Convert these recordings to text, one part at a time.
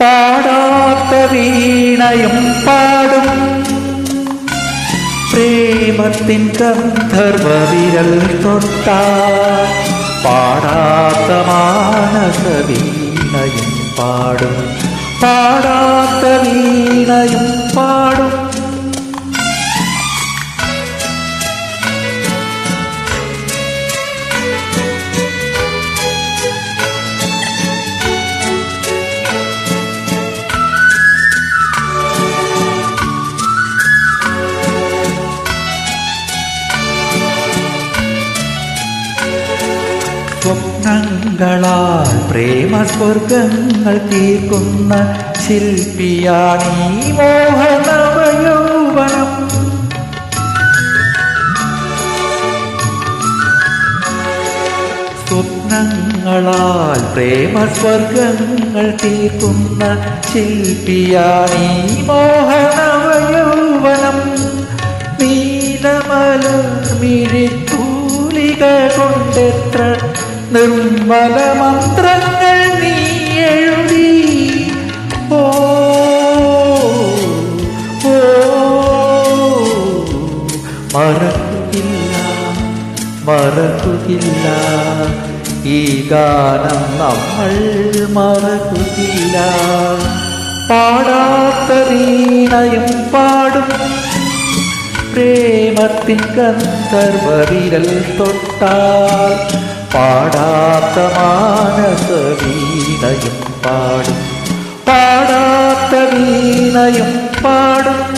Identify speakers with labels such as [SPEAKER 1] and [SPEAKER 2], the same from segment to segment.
[SPEAKER 1] പാടാത്ത വീണയും പാടും. പ്രേമത്തിൻ ഗന്ധർവ വിരൽ തൊട്ട. പാടാത്ത മാനസ വീണയും പാടും. പാടാത്ത വീണയും പാടും സ്വപ്നങ്ങളാൽ പ്രേമസ്വർഗങ്ങൾ തീർക്കുന്ന ശില്പിയാണീ മോഹനവയൗവനം. സ്വപ്നങ്ങളാൽ പ്രേമസ്വർഗങ്ങൾ തീർക്കുന്ന ശില്പിയാണീ മോഹനവയൗവനം. നീലമലർമിഴിത്തൂലിക കൊണ്ടെത്ര നിർമ്മല മന്ത്രങ്ങൾ നീ എഴുതി. ഓ ഓ മറക്കില്ല മറക്കുകില്ല. ഈ ഗാനം നമ്മൾ മറക്കുകില്ല. പാടാത്ത വീണയും പാടും. പ്രേമത്തിൻ ഗന്ധർവ തൊട്ടാൽ പാടാത്ത മാനസ വീണയും പാടും. പാടാത്ത വീണയും പാടും.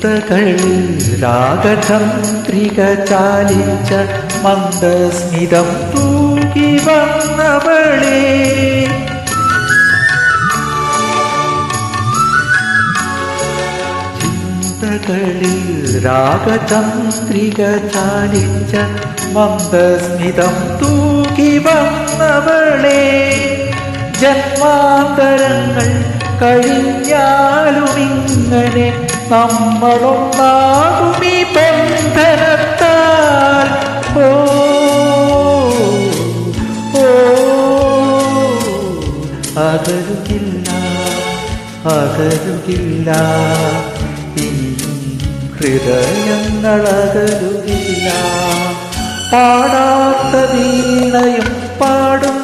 [SPEAKER 1] ചിന്തകൾ രാഗചന്ദ്രിക ചാലിച്ച മന്ദസ്മിതം തൂകി വന്നവളേ. ചിന്തകളിൽ രാഗചന്ദ്രിക ചാലിച്ച മന്ദസ്മിതം തൂകി വന്നവളേ. ജന്മാന്തരങ്ങൾ കഴിഞ്ഞാലുമിങ്ങനെ ഈ ബന്ധനത്താൽ. ഓ ഓ അകരുകില്ല അകരുകില്ല ഇനിയും ഹൃദയങ്ങൾ അകരുകില്ല പാടാത്ത വീണയും പാടും.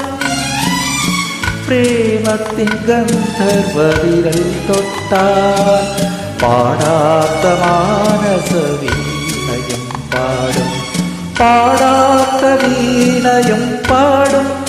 [SPEAKER 1] പ്രേമത്തിൻ ഗന്ധർവ വിരൽ തൊട്ടാൽ. പാടാത്ത മാനസ വീണയും പാടും. പാടാത്ത വീണയും പാടും.